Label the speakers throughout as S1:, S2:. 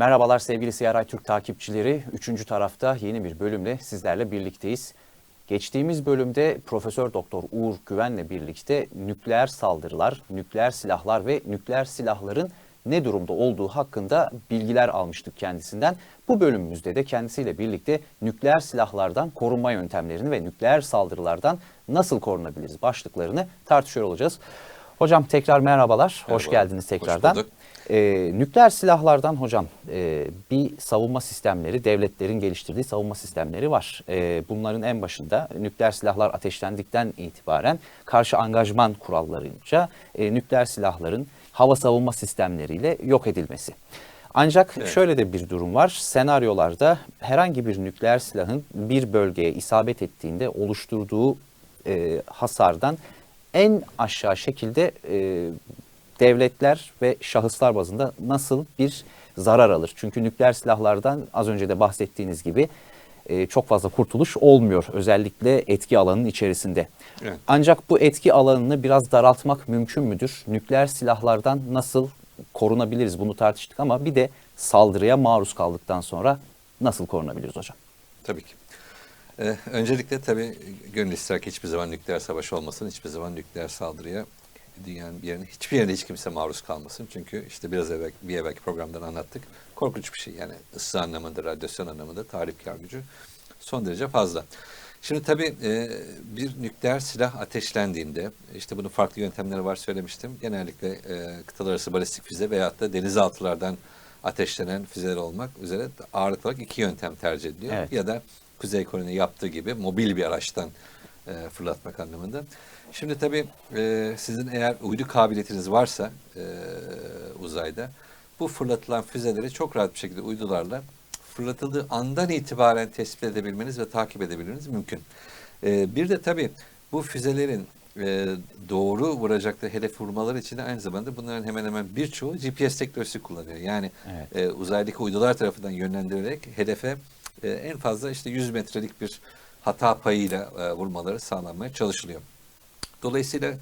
S1: Merhabalar sevgili CRI Türk takipçileri. Üçüncü tarafta yeni bir bölümle sizlerle birlikteyiz. Geçtiğimiz bölümde Profesör Doktor Uğur Güven'le birlikte nükleer saldırılar, nükleer silahlar ve nükleer silahların ne durumda olduğu hakkında bilgiler almıştık kendisinden. Bu bölümümüzde de kendisiyle birlikte nükleer silahlardan korunma yöntemlerini ve nükleer saldırılardan nasıl korunabiliriz başlıklarını tartışıyor olacağız. Hocam tekrar merhabalar, hoş
S2: Merhaba,
S1: geldiniz
S2: hoş
S1: tekrardan.
S2: bulduk.
S1: Ee, nükleer silahlardan hocam e, bir savunma sistemleri, devletlerin geliştirdiği savunma sistemleri var. E, bunların en başında nükleer silahlar ateşlendikten itibaren karşı angajman kurallarınca e, nükleer silahların hava savunma sistemleriyle yok edilmesi. Ancak
S2: Evet.
S1: şöyle de bir durum var. Senaryolarda herhangi bir nükleer silahın bir bölgeye isabet ettiğinde oluşturduğu e, hasardan en aşağı şekilde e, devletler ve şahıslar bazında nasıl bir zarar alır? Çünkü nükleer silahlardan az önce de bahsettiğiniz gibi e, çok fazla kurtuluş olmuyor özellikle etki alanının içerisinde.
S2: Evet.
S1: Ancak bu etki alanını biraz daraltmak mümkün müdür? Nükleer silahlardan nasıl korunabiliriz bunu tartıştık ama bir de saldırıya maruz kaldıktan sonra nasıl korunabiliriz hocam?
S2: Tabii ki. Ee, öncelikle tabii gönül ister ki hiçbir zaman nükleer savaş olmasın, hiçbir zaman nükleer saldırıya dünyanın bir yerine, hiçbir yerine hiç kimse maruz kalmasın. Çünkü işte biraz evvel, bir evvelki programdan anlattık. Korkunç bir şey yani ısı anlamında, radyasyon anlamında tahripkar gücü son derece fazla. Şimdi tabii e, bir nükleer silah ateşlendiğinde, işte bunun farklı yöntemleri var söylemiştim. Genellikle e, kıtalar arası balistik füze veyahut da denizaltılardan ateşlenen füzeler olmak üzere ağırlıklı olarak iki yöntem tercih ediliyor.
S1: Evet.
S2: Ya da Kuzey Kore'nin yaptığı gibi mobil bir araçtan e, fırlatmak anlamında. Şimdi tabii e, sizin eğer uydu kabiliyetiniz varsa e, uzayda bu fırlatılan füzeleri çok rahat bir şekilde uydularla fırlatıldığı andan itibaren tespit edebilmeniz ve takip edebilmeniz mümkün. E, bir de tabii bu füzelerin e, doğru vuracakları hedef vurmaları için de aynı zamanda bunların hemen hemen birçoğu GPS teknolojisi kullanıyor. Yani
S1: Evet.
S2: e, uzaydaki uydular tarafından yönlendirilerek hedefe e, en fazla işte 100 metrelik bir hata payıyla e, vurmaları sağlanmaya çalışılıyor. Dolayısıyla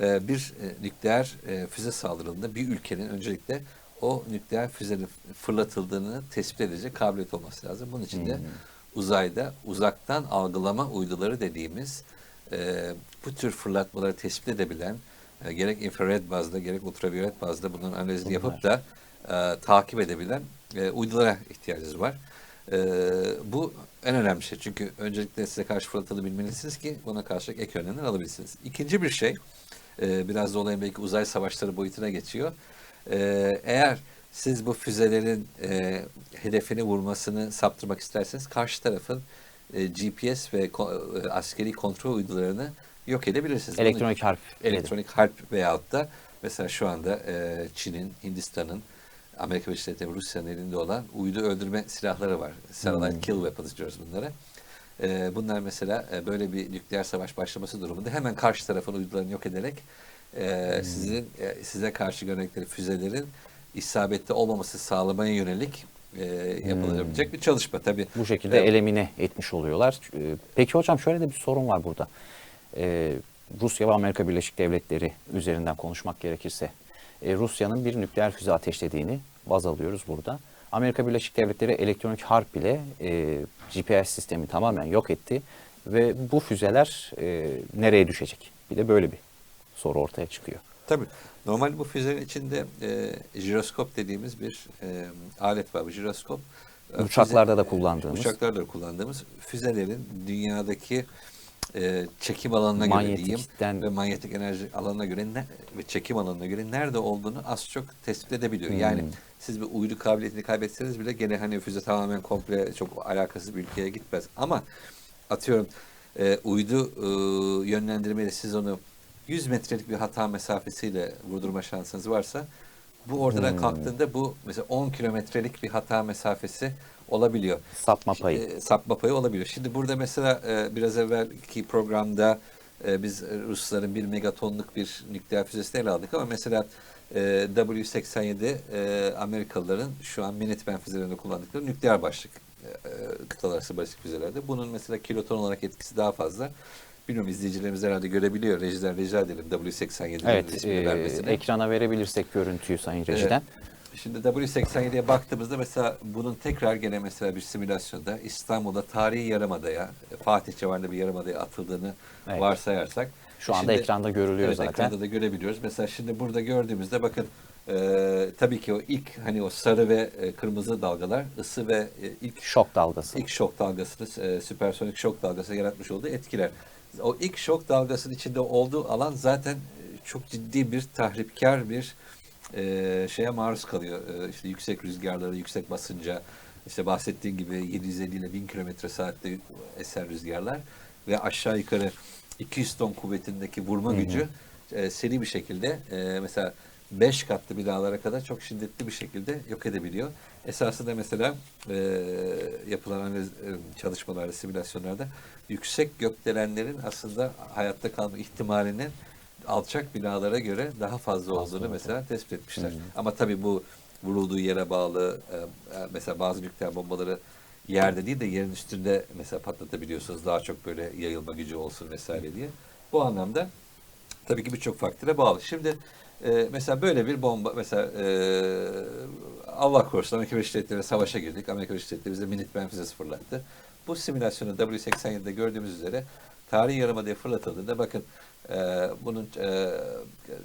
S2: e, bir e, nükleer e, füze saldırıldığında bir ülkenin öncelikle o nükleer füzenin fırlatıldığını tespit edecek kabiliyet olması lazım. Bunun için de uzayda uzaktan algılama uyduları dediğimiz e, bu tür fırlatmaları tespit edebilen e, gerek infrared bazda gerek ultraviyole bazda bunun analizini yapıp da e, takip edebilen e, uydulara ihtiyacınız var. E, bu en önemli şey. Çünkü öncelikle size karşı fırlatılı bilmelisiniz ki buna karşılık ek önlemler alabilirsiniz. İkinci bir şey, e, biraz da olayın belki uzay savaşları boyutuna geçiyor. E, eğer siz bu füzelerin e, hedefini vurmasını saptırmak isterseniz karşı tarafın e, GPS ve ko- e, askeri kontrol uydularını yok edebilirsiniz. Bunun-
S1: Elektronik harp.
S2: elektronik harp veyahut da mesela şu anda e, Çin'in, Hindistan'ın, Amerika Birleşik Devletleri Rusya'nın elinde olan uydu öldürme silahları var. Satellite
S1: Hmm.
S2: kill weapons diyoruz bunlara. E, bunlar mesela e, böyle bir nükleer savaş başlaması durumunda hemen karşı tarafın uydularını yok ederek e,
S1: Hmm.
S2: sizin e, size karşı gönderdikleri füzelerin isabetli olmaması sağlamaya yönelik e, yapılabilecek bir çalışma. Tabii
S1: Bu şekilde
S2: Evet.
S1: elemine etmiş oluyorlar. Ee, Peki hocam şöyle de bir sorun var burada. Ee, Rusya ve Amerika Birleşik Devletleri üzerinden konuşmak gerekirse e, Rusya'nın bir nükleer füze ateşlediğini baz alıyoruz burada. Amerika Birleşik Devletleri elektronik harp ile e, GPS sistemi tamamen yok etti ve bu füzeler e, nereye düşecek? Bir de böyle bir soru ortaya çıkıyor.
S2: Tabii. Normal bu füzelerin içinde e, jiroskop dediğimiz bir e, alet var. Bu jiroskop e,
S1: Uçaklarda
S2: füze-
S1: da kullandığımız.
S2: Uçaklarda da kullandığımız füzelerin dünyadaki e, çekim alanına göre diyeyim ve manyetik enerji alanına göre ne, ve çekim alanına göre nerede olduğunu az çok tespit edebiliyor.
S1: Hmm.
S2: Yani siz bir uydu kabiliyetini kaybetseniz bile gene hani füze tamamen komple çok alakasız bir ülkeye gitmez. Ama atıyorum e, uydu e, yönlendirmeyle siz onu 100 metrelik bir hata mesafesiyle vurdurma şansınız varsa bu ortadan
S1: Hmm.
S2: kalktığında bu mesela 10 kilometrelik bir hata mesafesi olabiliyor.
S1: Sapma payı.
S2: E, sapma payı olabiliyor. Şimdi burada mesela e, biraz evvelki programda e, biz Rusların bir megatonluk bir nükleer füzesini ele aldık ama mesela e, W-87 e, Amerikalıların şu an Minuteman füzelerinde kullandıkları nükleer başlık e, kıtalar arası balistik füzelerde. Bunun mesela kiloton olarak etkisi daha fazla. Bilmiyorum izleyicilerimiz herhalde görebiliyor. Rejiden rica edelim W-87'nin
S1: Evet,
S2: ismini
S1: e,
S2: vermesini.
S1: ekrana verebilirsek görüntüyü Sayın Reji'den.
S2: Şimdi W87'ye baktığımızda mesela bunun tekrar gene mesela bir simülasyonda İstanbul'da tarihi yarımadaya, Fatih civarında bir yarımadaya atıldığını
S1: Evet.
S2: varsayarsak.
S1: Şu anda ekranda görülüyor
S2: evet,
S1: zaten.
S2: ekranda da görebiliyoruz. Mesela şimdi burada gördüğümüzde bakın e, tabii ki o ilk hani o sarı ve e, kırmızı dalgalar ısı ve e, ilk
S1: Şok dalgası.
S2: ilk şok dalgasını, e, süpersonik şok dalgası yaratmış olduğu etkiler. O ilk şok dalgasının içinde olduğu alan zaten e, çok ciddi bir tahripkar bir e, şeye maruz kalıyor. E, işte yüksek rüzgarlara, yüksek basınca, işte bahsettiğim gibi 750 ile 1000 kilometre saatte esen rüzgarlar ve aşağı yukarı 200 ton kuvvetindeki vurma gücü e, seri bir şekilde e, mesela 5 katlı binalara kadar çok şiddetli bir şekilde yok edebiliyor. Esasında mesela e, yapılan analiz, e, çalışmalarda, simülasyonlarda yüksek gökdelenlerin aslında hayatta kalma ihtimalinin alçak binalara göre daha fazla olduğunu mesela tespit etmişler. Ama tabii bu vurulduğu yere bağlı. e, e, mesela bazı nükleer bombaları yerde değil de yerin üstünde mesela patlatabiliyorsunuz. Daha çok böyle yayılma gücü olsun vesaire diye. Bu anlamda tabii ki birçok faktöre bağlı. Şimdi e, mesela böyle bir bomba mesela e, Allah korusun Amerika Birleşik Devletleri'ne savaşa girdik. Amerika Birleşik Devletleri bize Minuteman füzesi fırlattı. Bu simülasyonu W87'de gördüğümüz üzere tarihi yarımadaya fırlatıldığında bakın e, bunun e,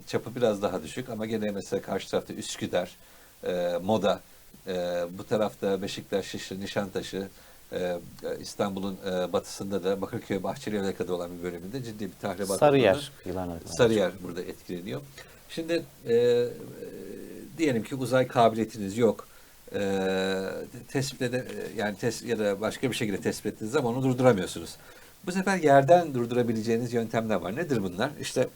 S2: çapı biraz daha düşük ama gene mesela karşı tarafta Üsküdar, e, Moda, e, bu tarafta Beşiktaş, Şişli, Nişantaşı, e, İstanbul'un e, batısında da Bakırköy, Bahçeli Yalaka'da olan bir bölümünde ciddi bir tahribat
S1: Sarıyer yılan haritası.
S2: Sarıyer burada etkileniyor. Şimdi e, diyelim ki uzay kabiliyetiniz yok. E, tespit ede, yani tes, ya da başka bir şekilde tespit ettiğiniz zaman onu durduramıyorsunuz. Bu sefer yerden durdurabileceğiniz yöntemler var. Nedir bunlar? İşte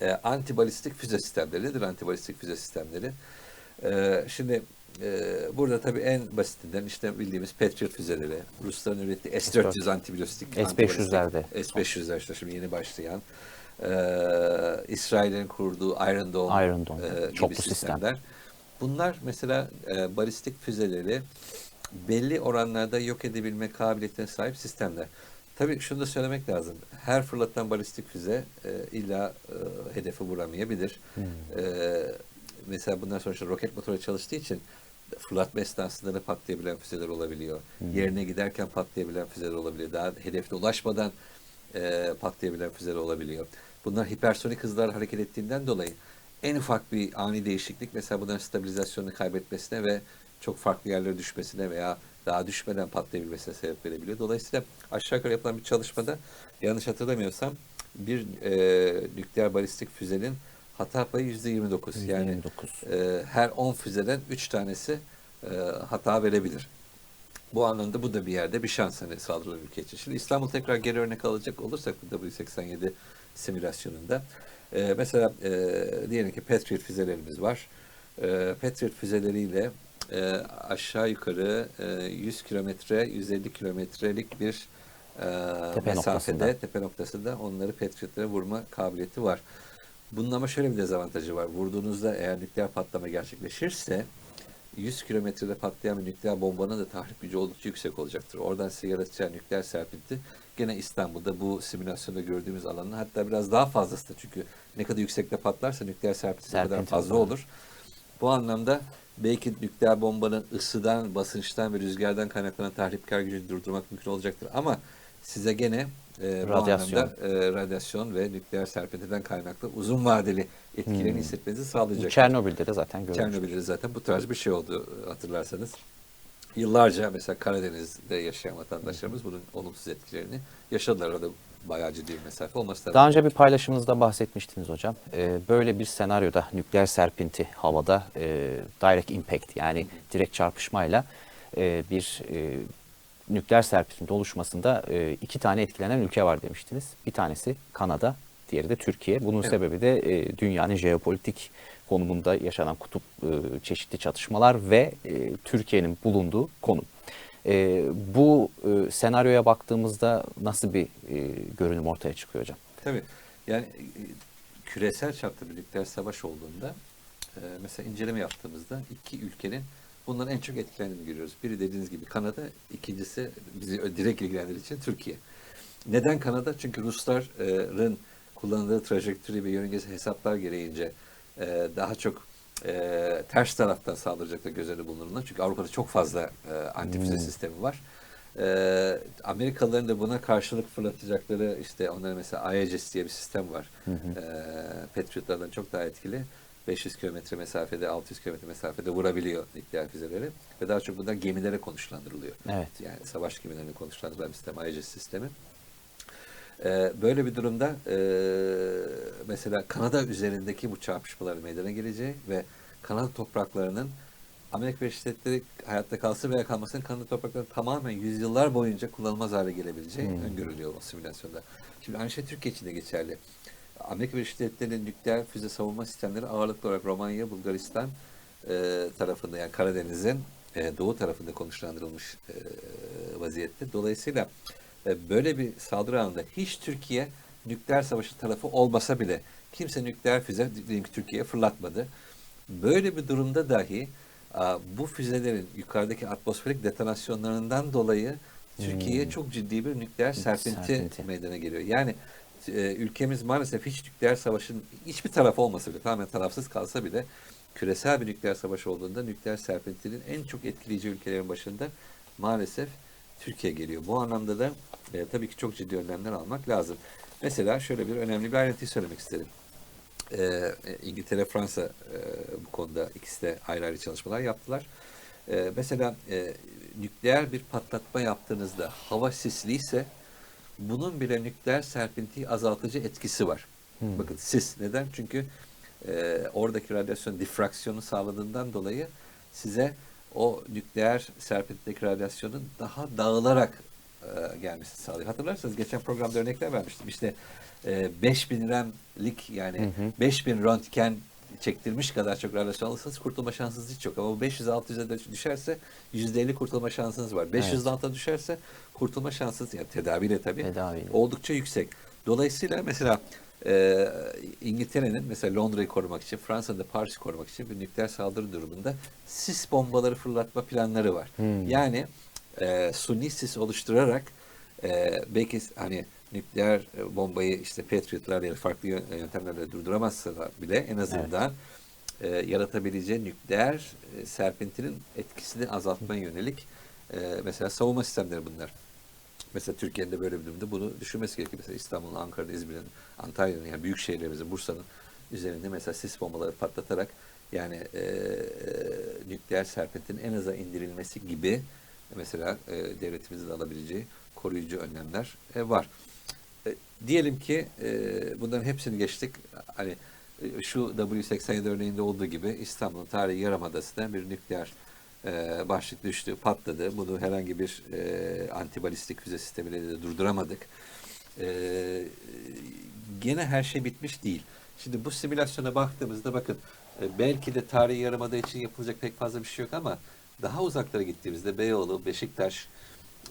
S2: e, antibalistik füze sistemleri. Nedir antibalistik füze sistemleri? E, şimdi e, burada tabii en basitinden işte bildiğimiz Patriot füzeleri, Rusların ürettiği S-400 antibalistik.
S1: S-500'lerde.
S2: S-500'ler işte şimdi yeni başlayan. Ee, İsrail'in kurduğu Iron Dome,
S1: Iron Dome,
S2: e, gibi
S1: çoklu sistem.
S2: sistemler. Bunlar mesela e, balistik füzeleri belli oranlarda yok edebilme kabiliyetine sahip sistemler. Tabii şunu da söylemek lazım. Her fırlatılan balistik füze e, illa e, hedefi vuramayabilir. E, mesela bundan sonra işte roket motoru çalıştığı için fırlatma esnasında da patlayabilen füzeler olabiliyor. Yerine giderken patlayabilen füzeler olabiliyor. Daha hedefte ulaşmadan e, patlayabilen füzeler olabiliyor. Bunlar hipersonik hızlar hareket ettiğinden dolayı en ufak bir ani değişiklik mesela bunların stabilizasyonunu kaybetmesine ve çok farklı yerlere düşmesine veya daha düşmeden patlayabilmesine sebep verebiliyor. Dolayısıyla aşağı yukarı yapılan bir çalışmada yanlış hatırlamıyorsam bir e, nükleer balistik füzenin hata payı yüzde 29. Yani
S1: %29.
S2: e, her 10 füzeden 3 tanesi e, hata verebilir. Bu anlamda bu da bir yerde bir şans hani saldırılan ülke için. Şimdi İstanbul tekrar geri örnek alacak olursak bu W87 simülasyonunda e, mesela e, diyelim ki Patriot füzelerimiz var. E, Patriot füzeleriyle e, aşağı yukarı e, 100 kilometre, 150 kilometrelik bir e,
S1: Tepe
S2: mesafede,
S1: noktasında.
S2: tepe noktasında onları Patriot'lara vurma kabiliyeti var. Bunun ama şöyle bir dezavantajı var. Vurduğunuzda eğer nükleer patlama gerçekleşirse 100 kilometrede patlayan bir nükleer bombanın da tahrip gücü oldukça yüksek olacaktır. Oradan size yaratacağı nükleer serpinti gene İstanbul'da bu simülasyonda gördüğümüz alanın hatta biraz daha fazlasıdır. Çünkü ne kadar yüksekte patlarsa nükleer serpinti o kadar
S1: Serpinti
S2: fazla
S1: olur.
S2: olur. Bu anlamda belki nükleer bombanın ısıdan, basınçtan ve rüzgardan kaynaklanan tahripkar gücünü durdurmak mümkün olacaktır. Ama size gene e,
S1: Radyasyon.
S2: anlamda e, radyasyon ve nükleer serpintiden kaynaklı uzun vadeli etkilerini
S1: Hmm.
S2: hissetmenizi sağlayacak.
S1: Çernobil'de de zaten görmüştük.
S2: Çernobil'de zaten bu tarz bir şey oldu e, hatırlarsanız. Yıllarca mesela Karadeniz'de yaşayan vatandaşlarımız bunun olumsuz etkilerini yaşadılar. Orada bayağı ciddi bir mesafe olması tabii.
S1: Daha önce bir paylaşımınızda bahsetmiştiniz hocam. Ee, böyle bir senaryoda nükleer serpinti havada e, direct impact yani direkt çarpışmayla e, bir e, nükleer serpinti oluşmasında e, iki tane etkilenen ülke var demiştiniz. Bir tanesi Kanada, diğeri de Türkiye. Bunun
S2: Evet.
S1: sebebi de e, dünyanın jeopolitik konumunda yaşanan kutup e, çeşitli çatışmalar ve e, Türkiye'nin bulunduğu konum. E, bu e, senaryoya baktığımızda nasıl bir e, görünüm ortaya çıkıyor hocam?
S2: Tabii. Yani e, küresel çapta bir nükleer savaş olduğunda e, mesela inceleme yaptığımızda iki ülkenin bundan en çok etkilendiğini görüyoruz. Biri dediğiniz gibi Kanada, ikincisi bizi direkt ilgilendiği için Türkiye. Neden Kanada? Çünkü Rusların kullandığı trajektörü ve yörüngesi hesaplar gereğince e, daha çok e, ters taraftan saldıracaklar göz önünde bulunduğunda. Çünkü Avrupa'da çok fazla e, antifüze
S1: Hmm.
S2: sistemi var. E, Amerikalıların da buna karşılık fırlatacakları işte onların mesela Aegis diye bir sistem var.
S1: Hı hı.
S2: E, Patriot'lardan çok daha etkili. 500 kilometre mesafede, 600 kilometre mesafede vurabiliyor nükleer füzeleri. Ve daha çok bunlar gemilere konuşlandırılıyor.
S1: Evet.
S2: Yani savaş gemilerine konuşlandırılan bir sistem, Aegis sistemi. Ee, böyle bir durumda e, mesela Kanada üzerindeki bu çarpışmaların meydana geleceği ve Kanada topraklarının Amerika Birleşik Devletleri hayatta kalsın veya kalmasın Kanada topraklarının tamamen yüzyıllar boyunca kullanılmaz hale gelebileceği
S1: Hmm.
S2: öngörülüyor o simülasyonda. Şimdi aynı şey Türkiye için de geçerli. Amerika Birleşik Devletleri'nin nükleer füze savunma sistemleri ağırlıklı olarak Romanya, Bulgaristan e, tarafında yani Karadeniz'in e, doğu tarafında konuşlandırılmış e, vaziyette. Dolayısıyla e, böyle bir saldırı anında hiç Türkiye nükleer savaşı tarafı olmasa bile kimse nükleer füze diyelim ki Türkiye'ye fırlatmadı. Böyle bir durumda dahi bu füzelerin yukarıdaki atmosferik detonasyonlarından dolayı Türkiye'ye
S1: Hmm.
S2: çok ciddi bir nükleer serpinti,
S1: Serpinti.
S2: meydana geliyor. Yani e, ülkemiz maalesef hiç nükleer savaşın hiçbir tarafı olmasa bile tamamen tarafsız kalsa bile küresel bir nükleer savaş olduğunda nükleer serpintinin en çok etkileyici ülkelerin başında maalesef Türkiye geliyor. Bu anlamda da e, tabii ki çok ciddi önlemler almak lazım. Mesela şöyle bir önemli bir ayrıntıyı söylemek isterim. E, e, İngiltere, Fransa e, bu konuda ikisi de ayrı ayrı çalışmalar yaptılar. E, mesela e, nükleer bir patlatma yaptığınızda hava sisliyse bunun bile nükleer serpintiyi azaltıcı etkisi var.
S1: Hmm.
S2: Bakın sis neden? Çünkü e, oradaki radyasyon difraksiyonu sağladığından dolayı size o nükleer serpintideki radyasyonun daha dağılarak e, gelmesi sağlıyor. Hatırlarsanız geçen programda örnekler vermiştim. İşte e, 5000 remlik yani
S1: Hı hı.
S2: 5000 röntgen çektirmiş kadar çok radyasyon alırsanız kurtulma şansınız hiç yok. Ama bu 500-600'e de düşerse %50 kurtulma şansınız var. 500'den altına düşerse kurtulma şansınız yani tedaviyle tabii
S1: Tedaviyle.
S2: oldukça yüksek. Dolayısıyla mesela e, İngiltere'nin mesela Londra'yı korumak için, Fransa'nın da Paris'i korumak için bir nükleer saldırı durumunda sis bombaları fırlatma planları var.
S1: Hmm.
S2: Yani e, suni sis oluşturarak e, belki hani nükleer e, bombayı işte Patriot'lar ya da farklı yön- yöntemlerle durduramazsalar bile en azından e, yaratabileceği nükleer e, serpintinin etkisini azaltmaya yönelik e, mesela savunma sistemleri bunlar. Mesela Türkiye'nin de böyle bir durumda bunu düşünmesi gerekiyor. Mesela İstanbul'un, Ankara'nın, İzmir'in, Antalya'nın yani büyük şehirlerimizin, Bursa'nın üzerinde mesela sis bombaları patlatarak yani e, e, nükleer serpintinin en aza indirilmesi gibi mesela e, devletimizin alabileceği koruyucu önlemler e, var. E, diyelim ki e, bunların hepsini geçtik. Hani e, şu W87 örneğinde olduğu gibi İstanbul'un tarihi Yarımadası'na bir nükleer e, başlık düştü, patladı. Bunu herhangi bir e, antibalistik füze sistemiyle de durduramadık. E, gene her şey bitmiş değil. Şimdi bu simülasyona baktığımızda bakın e, belki de tarihi yarımada için yapılacak pek fazla bir şey yok ama daha uzaklara gittiğimizde Beyoğlu, Beşiktaş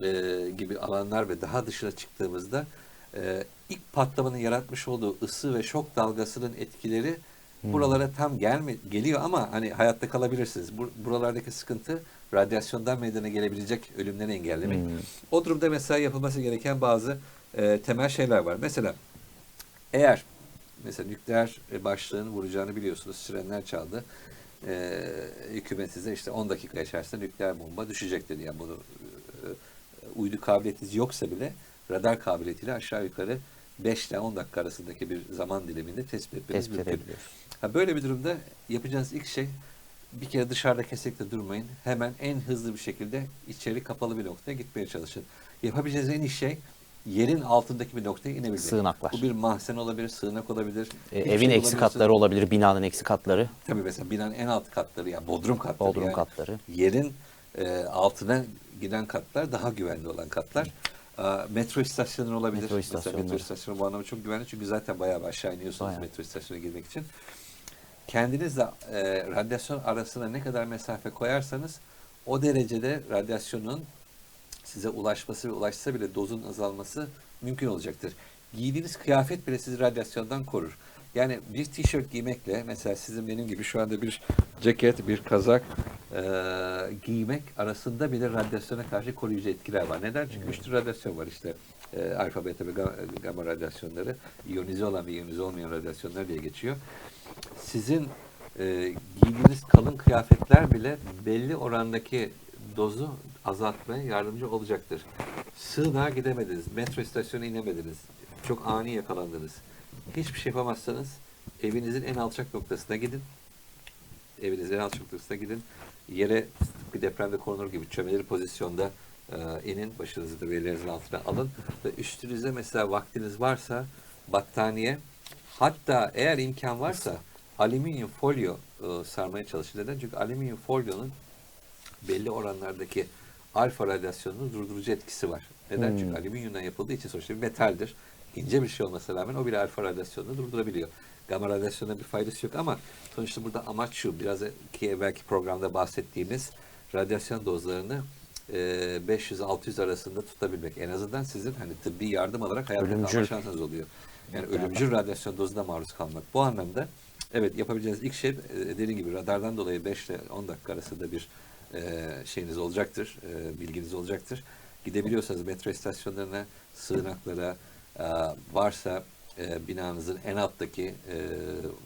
S2: e, gibi alanlar ve daha dışına çıktığımızda e, ilk patlamanın yaratmış olduğu ısı ve şok dalgasının etkileri. Buralara tam gelme geliyor ama hani hayatta kalabilirsiniz. Bu, buralardaki sıkıntı radyasyondan meydana gelebilecek ölümleri engellemek.
S1: Hmm.
S2: O durumda mesela yapılması gereken bazı e, temel şeyler var. Mesela eğer mesela nükleer e, başlığın vuracağını biliyorsunuz. Sirenler çaldı. E, hükümet size işte 10 dakika içerisinde nükleer bomba düşecek dedi. Yani bunu e, uydu kabiliyetiniz yoksa bile radar kabiliyetiyle aşağı yukarı 5 ile 10 dakika arasındaki bir zaman diliminde tespit etmeniz
S1: Tespit
S2: mümkün. Ha, böyle bir durumda yapacağınız ilk şey bir kere dışarıda kesinlikle durmayın. Hemen en hızlı bir şekilde içeri kapalı bir noktaya gitmeye çalışın. Yapabileceğiniz en iyi şey yerin altındaki bir noktaya inebilmek.
S1: Sığınaklar.
S2: Bu bir mahzen olabilir, sığınak olabilir.
S1: E, evin
S2: şey
S1: eksi
S2: olabilir.
S1: katları olabilir, binanın eksi katları,
S2: Tabii mesela binanın en alt katları yani bodrum katları.
S1: bodrum
S2: yani
S1: katları.
S2: Yerin e, altına giden katlar daha güvenli olan katlar. Aa, metro istasyonu olabilir.
S1: Metro
S2: Mesela
S1: istasyonları.
S2: metro istasyonu bu anlamda çok güvenli çünkü zaten bayağı aşağı iniyorsunuz
S1: Bayağı.
S2: metro istasyonuna girmek için. Kendinizle e, radyasyon arasına ne kadar mesafe koyarsanız o derecede radyasyonun size ulaşması ve ulaşsa bile dozun azalması mümkün olacaktır. Giydiğiniz kıyafet bile sizi radyasyondan korur. Yani bir tişört giymekle mesela sizin benim gibi şu anda bir ceket, bir kazak e, giymek arasında bile radyasyona karşı koruyucu etkiler var. Neden? Çünkü tür radyasyon var işte. E, alfa, beta ve ga- gamma radyasyonları. iyonize olan ve iyonize olmayan radyasyonlar diye geçiyor. Sizin e, giydiğiniz kalın kıyafetler bile belli orandaki dozu azaltmaya yardımcı olacaktır. Sığınağa gidemediniz, metro istasyonuna inemediniz, çok ani yakalandınız. Hiçbir şey yapamazsanız evinizin en alçak noktasına gidin. Evinizin en alçak noktasına gidin. Yere bir depremde korunur gibi çömeleri pozisyonda e, inin. Başınızı da belerinizin altına alın. Ve üstünüze mesela vaktiniz varsa battaniye hatta eğer imkan varsa alüminyum folyo e, sarmaya çalışın. Neden? Çünkü alüminyum folyonun belli oranlardaki alfa radyasyonunu durdurucu etkisi var. Neden?
S1: Hmm.
S2: Çünkü alüminyumdan yapıldığı için sonuçta bir metaldir. İnce bir şey olmasına rağmen o bile alfa radyasyonunu durdurabiliyor. Gamma radyasyonuna bir faydası yok ama sonuçta burada amaç şu, biraz ki belki programda bahsettiğimiz radyasyon dozlarını 500-600 arasında tutabilmek. En azından sizin hani tıbbi yardım alarak hayatta kalma
S1: Ölümcül.
S2: şansınız oluyor. Yani ölümcül radyasyon dozuna maruz kalmak. Bu anlamda evet yapabileceğiniz ilk şey e, dediğim gibi radardan dolayı 5 ile 10 dakika arasında bir e, şeyiniz olacaktır, e, bilginiz olacaktır. Gidebiliyorsanız metro istasyonlarına, sığınaklara, e, varsa e, binanızın en alttaki e,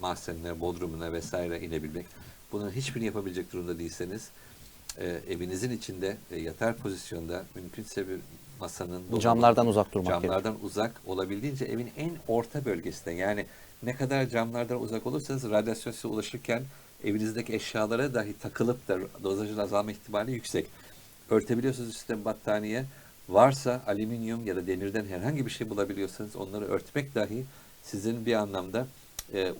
S2: mahzenine, bodrumuna vesaire inebilmek. Bunların hiçbirini yapabilecek durumda değilseniz e, evinizin içinde e, yatar pozisyonda mümkünse bir masanın dolabın-
S1: Camlardan uzak durmak
S2: camlardan uzak olabildiğince evin en orta bölgesinde yani ne kadar camlardan uzak olursanız radyasyon size ulaşırken evinizdeki eşyalara dahi takılıp da dozajın azalma ihtimali yüksek. Örtebiliyorsunuz üstüne battaniye. Varsa alüminyum ya da demirden herhangi bir şey bulabiliyorsanız onları örtmek dahi sizin bir anlamda e,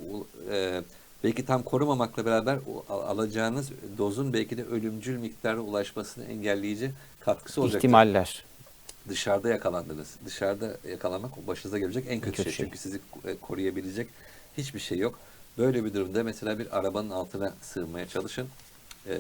S2: e, belki tam korumamakla beraber alacağınız dozun belki de ölümcül miktara ulaşmasını engelleyici katkısı olacaktır
S1: İhtimaller.
S2: dışarıda yakalandınız. Dışarıda yakalanmak başınıza gelecek en kötü,
S1: kötü
S2: şey.
S1: şey.
S2: Çünkü sizi e, koruyabilecek hiçbir şey yok. Böyle bir durumda mesela bir arabanın altına sığmaya çalışın. Ee,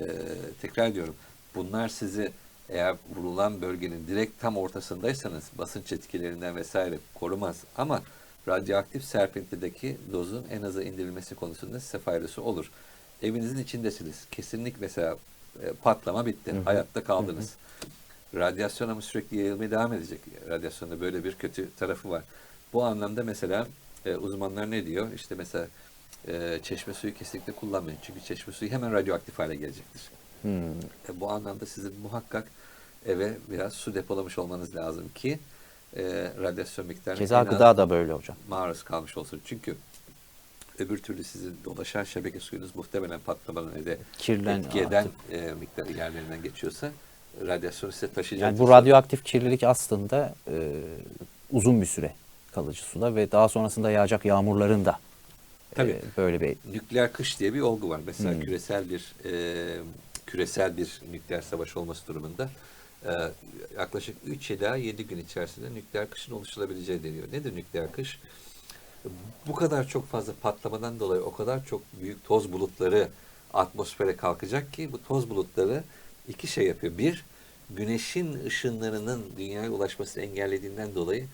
S2: tekrar diyorum. Bunlar sizi eğer vurulan bölgenin direkt tam ortasındaysanız basınç etkilerinden vesaire korumaz. Ama radyoaktif serpintideki dozun en aza indirilmesi konusunda size faydası olur. Evinizin içindesiniz. Kesinlik mesela e, patlama bitti. Hayatta kaldınız. Radyasyon ama sürekli yayılmaya devam edecek. Radyasyonda böyle bir kötü tarafı var. Bu anlamda mesela e, uzmanlar ne diyor? İşte mesela e, çeşme suyu kesinlikle kullanmayın. Çünkü çeşme suyu hemen radyoaktif hale gelecektir.
S1: Hmm.
S2: E, bu anlamda sizin muhakkak eve biraz su depolamış olmanız lazım ki e, radyasyon miktarına
S1: Keza gıda da böyle hocam.
S2: maruz kalmış olsun. Çünkü öbür türlü sizin dolaşan şebeke suyunuz muhtemelen patlamanın da
S1: Kirlen
S2: etki eden e, miktarı yerlerinden geçiyorsa radyasyonu size taşıyacak.
S1: Yani bu radyoaktif kirlilik aslında e, uzun bir süre kalıcı suda ve daha sonrasında yağacak yağmurların da e,
S2: Tabii.
S1: böyle bir
S2: nükleer kış diye bir olgu var. Mesela
S1: Hmm.
S2: küresel bir e, küresel bir nükleer savaş olması durumunda e, yaklaşık 3 ila 7 gün içerisinde nükleer kışın oluşturabileceği deniyor. Nedir nükleer kış? Bu kadar çok fazla patlamadan dolayı o kadar çok büyük toz bulutları atmosfere kalkacak ki bu toz bulutları iki şey yapıyor. Bir, güneşin ışınlarının dünyaya ulaşmasını engellediğinden dolayı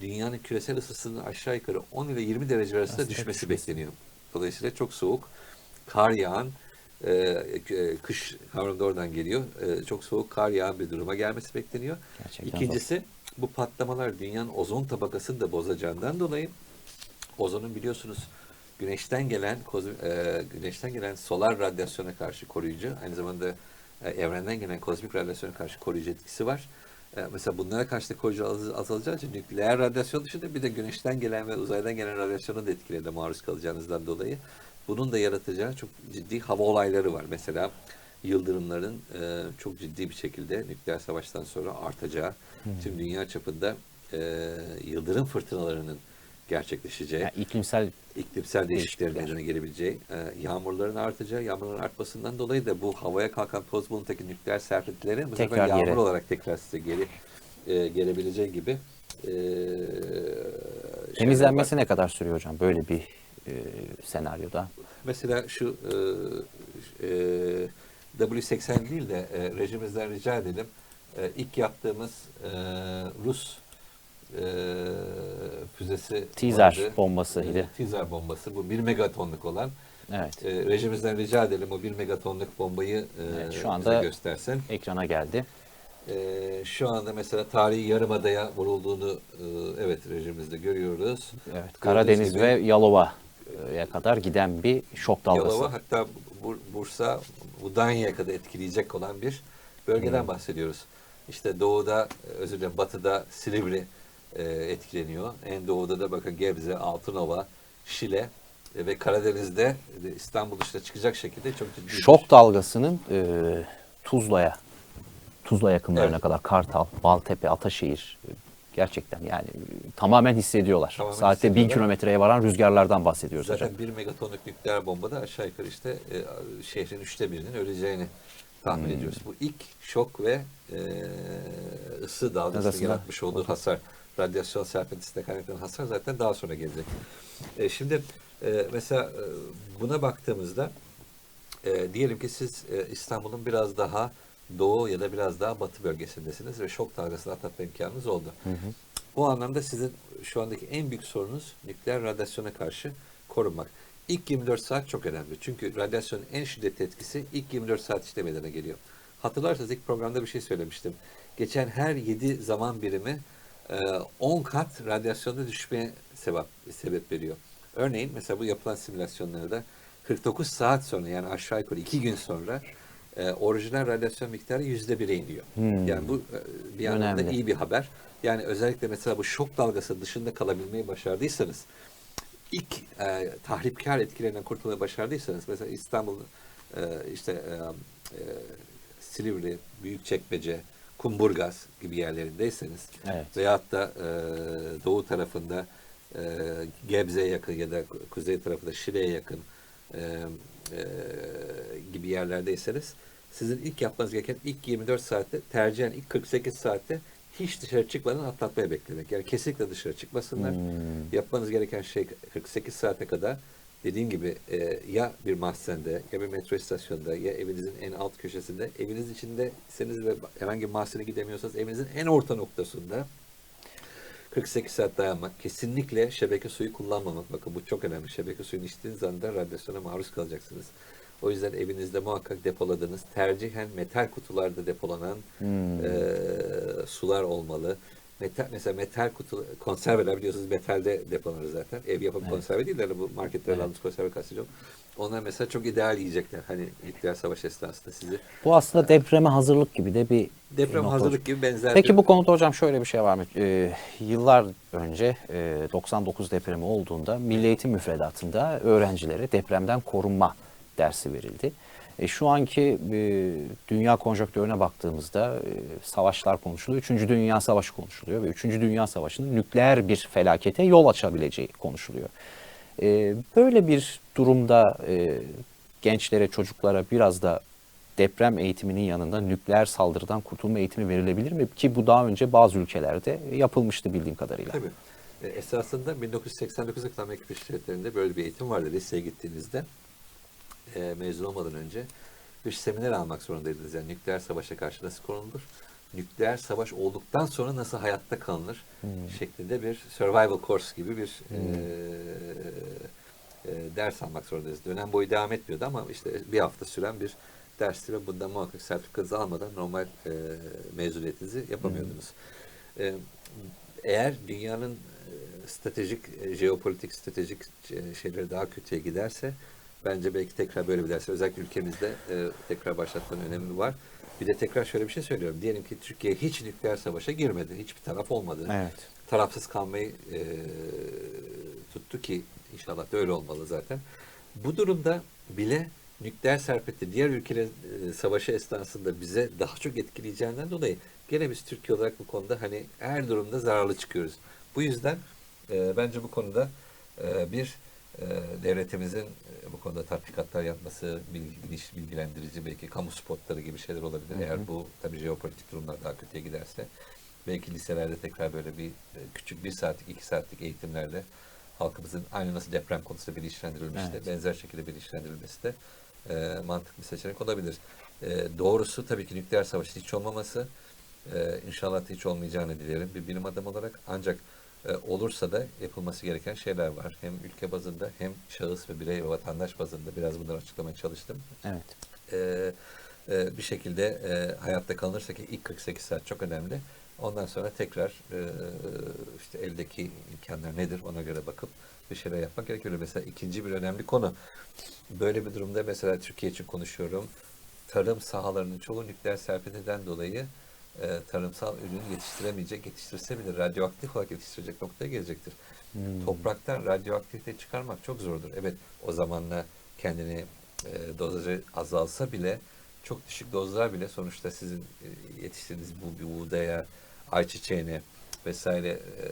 S2: dünyanın küresel ısısının aşağı yukarı 10 ile 20 derece arasında düşmesi. bekleniyor. Dolayısıyla çok soğuk, kar yağan, e, e, kış kavramı da oradan geliyor. E, çok soğuk, kar yağan bir duruma gelmesi bekleniyor.
S1: gerçekten
S2: İkincisi bu patlamalar dünyanın ozon tabakasını da bozacağından dolayı ozonun biliyorsunuz güneşten gelen e, güneşten gelen solar radyasyona karşı koruyucu aynı zamanda e, evrenden gelen kozmik radyasyona karşı koruyucu etkisi var. E, mesela bunlara karşı da koruyucu az- azalacağı için nükleer radyasyon dışında bir de güneşten gelen ve uzaydan gelen radyasyonun da etkilerine maruz kalacağınızdan dolayı bunun da yaratacağı çok ciddi hava olayları var. Mesela yıldırımların e, çok ciddi bir şekilde nükleer savaştan sonra artacağı, tüm dünya çapında e, yıldırım fırtınalarının gerçekleşeceği,
S1: yani iklimsel
S2: iklimsel değişikliklerin
S1: Değişiklikler.
S2: meydana gelebileceği, e, yağmurların artacağı, yağmurların artmasından dolayı da bu havaya kalkan toz bulutundaki nükleer serpintileri bu sefer yağmur
S1: yere.
S2: olarak tekrar size geri e, gelebileceği gibi e,
S1: temizlenmesi ne kadar sürüyor hocam böyle bir e, senaryoda?
S2: Mesela şu e, e, W80 değil de e, rejimizden rica edelim. E, ilk yaptığımız e, Rus e, füzesi
S1: Teaser
S2: vardı.
S1: bombasıydı.
S2: E, teaser bombası. Bu 1 megatonluk olan.
S1: Evet.
S2: E, rejimizden rica edelim o 1 megatonluk bombayı e,
S1: Evet, şu
S2: bize
S1: anda-
S2: göstersen.
S1: Ekrana geldi.
S2: E, şu anda mesela tarihi yarımadaya vurulduğunu e, evet rejimimizde görüyoruz.
S1: Evet. Karadeniz
S2: gibi-
S1: ve Yalova Yalova'ya kadar giden bir şok dalgası.
S2: Yalova hatta Bur- Bursa, Udanya'ya kadar etkileyecek olan bir bölgeden bahsediyoruz. İşte doğuda, özür dilerim batıda Silivri e, etkileniyor. En doğuda da bakın Gebze, Altınova, Şile e, ve Karadeniz'de e, İstanbul dışına çıkacak şekilde çok ciddi bir-
S1: Şok dalgasının e, Tuzla'ya, Tuzla yakınlarına
S2: Evet.
S1: kadar Kartal, Baltepe, Ataşehir gerçekten yani tamamen hissediyorlar.
S2: Tamamen
S1: Saatte bin kilometreye varan rüzgarlardan bahsediyoruz
S2: Zaten
S1: hocam.
S2: bir megatonluk nükleer bombada aşağı yukarı işte e, şehrin üçte birinin öleceğini tahmin
S1: Hmm.
S2: ediyoruz. Bu ilk şok ve e, ısı
S1: Dalgasında.
S2: yaratmış olduğu hasar, radyasyon serpintisinde kaynaklanan hasar zaten daha sonra gelecek. E, şimdi e, mesela e, buna baktığımızda e, diyelim ki siz e, İstanbul'un biraz daha doğu ya da biraz daha batı bölgesindesiniz ve şok dalgasını atlatma imkanınız oldu. Bu anlamda sizin şu andaki en büyük sorunuz nükleer radyasyona karşı korunmak. İlk 24 saat çok önemli. Çünkü radyasyonun en şiddetli etkisi ilk 24 saat içinde meydana geliyor. Hatırlarsanız ilk programda bir şey söylemiştim. Geçen her 7 zaman birimi e, 10 kat radyasyonda düşmeye sebep, sebep veriyor. Örneğin mesela bu yapılan simülasyonlarda 49 saat sonra yani aşağı yukarı 2 gün sonra e, orijinal radyasyon miktarı %1'e iniyor.
S1: Hmm.
S2: Yani bu e, bir anlamda
S1: Önemli.
S2: iyi bir haber. Yani özellikle mesela bu şok dalgası dışında kalabilmeyi başardıysanız ilk e, tahripkar etkilerinden kurtulmayı başardıysanız mesela İstanbul e, işte e, e, Silivri, Büyükçekmece, Kumburgaz gibi yerlerindeyseniz
S1: Evet.
S2: veyahut da e, doğu tarafında e, Gebze'ye yakın ya da kuzey tarafında Şile'ye yakın e, e, gibi yerlerdeyseniz sizin ilk yapmanız gereken ilk 24 saatte tercihen ilk 48 saatte hiç dışarı çıkmadan atlatmaya beklemek. Yani kesinlikle dışarı çıkmasınlar.
S1: Hmm.
S2: Yapmanız gereken şey 48 saate kadar dediğim gibi e, ya bir mahzende ya bir metro istasyonunda ya evinizin en alt köşesinde eviniz içindeyseniz ve herhangi bir mahzene gidemiyorsanız evinizin en orta noktasında 48 saat dayanmak, kesinlikle şebeke suyu kullanmamak. Bakın bu çok önemli. Şebeke suyunu içtiğiniz anda radyasyona maruz kalacaksınız. O yüzden evinizde muhakkak depoladığınız, tercihen metal kutularda depolanan
S1: Hmm.
S2: e, sular olmalı. Metal, mesela metal kutu, konserveler biliyorsunuz metalde depolanır zaten. Ev yapımı konserve değil de bu marketlerde
S1: Evet.
S2: aldığınız konserve kastediyorum. Onlar mesela çok ideal yiyecekler. Hani nükleer savaş esnasında sizi.
S1: Bu aslında depreme hazırlık gibi de bir
S2: Deprem
S1: nokta
S2: hazırlık gibi benzer
S1: Peki
S2: bir-
S1: bu konuda hocam şöyle bir şey var mı? Ee, yıllar önce e, 99 depremi olduğunda Milli Eğitim müfredatında öğrencilere depremden korunma dersi verildi. E, şu anki e, dünya konjonktürüne baktığımızda e, savaşlar konuşuluyor. Üçüncü Dünya Savaşı konuşuluyor ve Üçüncü Dünya Savaşı'nın nükleer bir felakete yol açabileceği konuşuluyor. E, böyle bir durumda e, gençlere, çocuklara biraz da deprem eğitiminin yanında nükleer saldırıdan kurtulma eğitimi verilebilir mi? Ki bu daha önce bazı ülkelerde yapılmıştı bildiğim kadarıyla.
S2: Tabii. E, esasında 1989 Akıl Amerika Birleşik Devletleri'nde böyle bir eğitim vardı. Liseye gittiğinizde e, mezun olmadan önce bir seminer almak zorundaydınız. Yani nükleer savaşa karşı nasıl korunulur? Nükleer savaş olduktan sonra nasıl hayatta kalınır? Şeklinde bir survival course gibi bir e, e, ders almak zorundayız. Dönem boyu devam etmiyordu ama işte bir hafta süren bir dersti ve bundan muhakkak sertifikanızı almadan normal e, mezuniyetinizi yapamıyordunuz. E, eğer dünyanın e, stratejik, e, jeopolitik, stratejik e, şeyleri daha kötüye giderse bence belki tekrar böyle bir ders, özellikle ülkemizde e, tekrar başlatmanın önemi var. Bir de tekrar şöyle bir şey söylüyorum. Diyelim ki Türkiye hiç nükleer savaşa girmedi. Hiçbir taraf olmadı.
S1: Evet.
S2: Tarafsız kalmayı e, tuttu ki inşallah da öyle olmalı zaten. Bu durumda bile nükleer serpeti diğer ülkelerin e, savaşı esnasında bize daha çok etkileyeceğinden dolayı gene biz Türkiye olarak bu konuda hani her durumda zararlı çıkıyoruz. Bu yüzden e, bence bu konuda e, bir devletimizin e, bu konuda tatbikatlar yapması, biliş- bilgilendirici belki kamu spotları gibi şeyler olabilir. Eğer bu tabii jeopolitik durumlar daha kötüye giderse belki liselerde tekrar böyle bir e, küçük bir saatlik, iki saatlik eğitimlerle halkımızın aynı nasıl deprem konusunda bilinçlendirilmişti,
S1: Evet.
S2: benzer şekilde bilinçlendirilmesi de e, mantıklı bir seçenek olabilir. E, doğrusu tabii ki nükleer savaşın hiç olmaması, e, inşallah hiç olmayacağını dilerim bir bilim adamı olarak. Ancak e, olursa da yapılması gereken şeyler var. Hem ülke bazında hem şahıs ve birey ve vatandaş bazında biraz bunları açıklamaya çalıştım.
S1: Evet.
S2: E, e, bir şekilde e, hayatta kalınırsa ki ilk 48 saat çok önemli. Ondan sonra tekrar e, işte eldeki imkanlar nedir ona göre bakıp bir şeyler yapmak gerekiyor. Mesela ikinci bir önemli konu. Böyle bir durumda mesela Türkiye için konuşuyorum. Tarım sahalarının çoğu nükleer serpintiden dolayı e, tarımsal ürün yetiştiremeyecek, yetiştirse bile radyoaktif olarak yetiştirecek noktaya gelecektir. Topraktan radyoaktivite çıkarmak çok zordur. Evet o zamanla kendini e, dozajı azalsa bile çok düşük dozlar bile sonuçta sizin e, yetiştirdiğiniz bu buğdaya, ayçiçeğine vesaire e,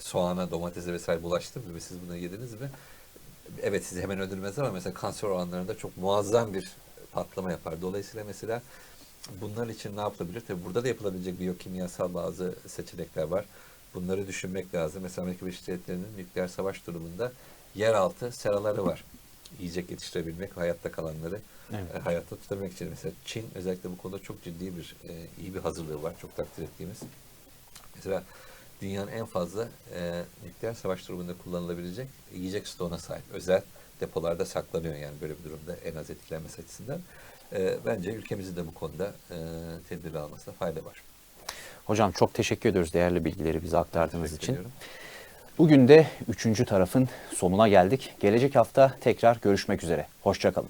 S2: soğana, domatese vesaire bulaştı mı ve siz bunu yediniz mi? Evet sizi hemen öldürmez ama mesela kanser oranlarında çok muazzam bir patlama yapar. Dolayısıyla mesela bunlar için ne yapılabilir? Tabii burada da yapılabilecek biyokimyasal bazı seçenekler var. Bunları düşünmek lazım. Mesela Amerika Birleşik Devletleri'nin nükleer savaş durumunda yeraltı seraları var. Yiyecek yetiştirebilmek ve hayatta kalanları
S1: Evet.
S2: e, hayatta tutabilmek için. Mesela Çin özellikle bu konuda çok ciddi bir, e, iyi bir hazırlığı var. Çok takdir ettiğimiz. Mesela dünyanın en fazla e, nükleer savaş durumunda kullanılabilecek yiyecek stoğuna sahip. Özel depolarda saklanıyor yani böyle bir durumda en az etkilenmesi açısından. E, bence ülkemizin de bu konuda e, tedbir almasına fayda var.
S1: Hocam çok teşekkür ediyoruz değerli bilgileri bize aktardığınız
S2: Teşekkür
S1: için.
S2: ediyorum.
S1: Bugün de üçüncü tarafın sonuna geldik. Gelecek hafta tekrar görüşmek üzere. Hoşçakalın.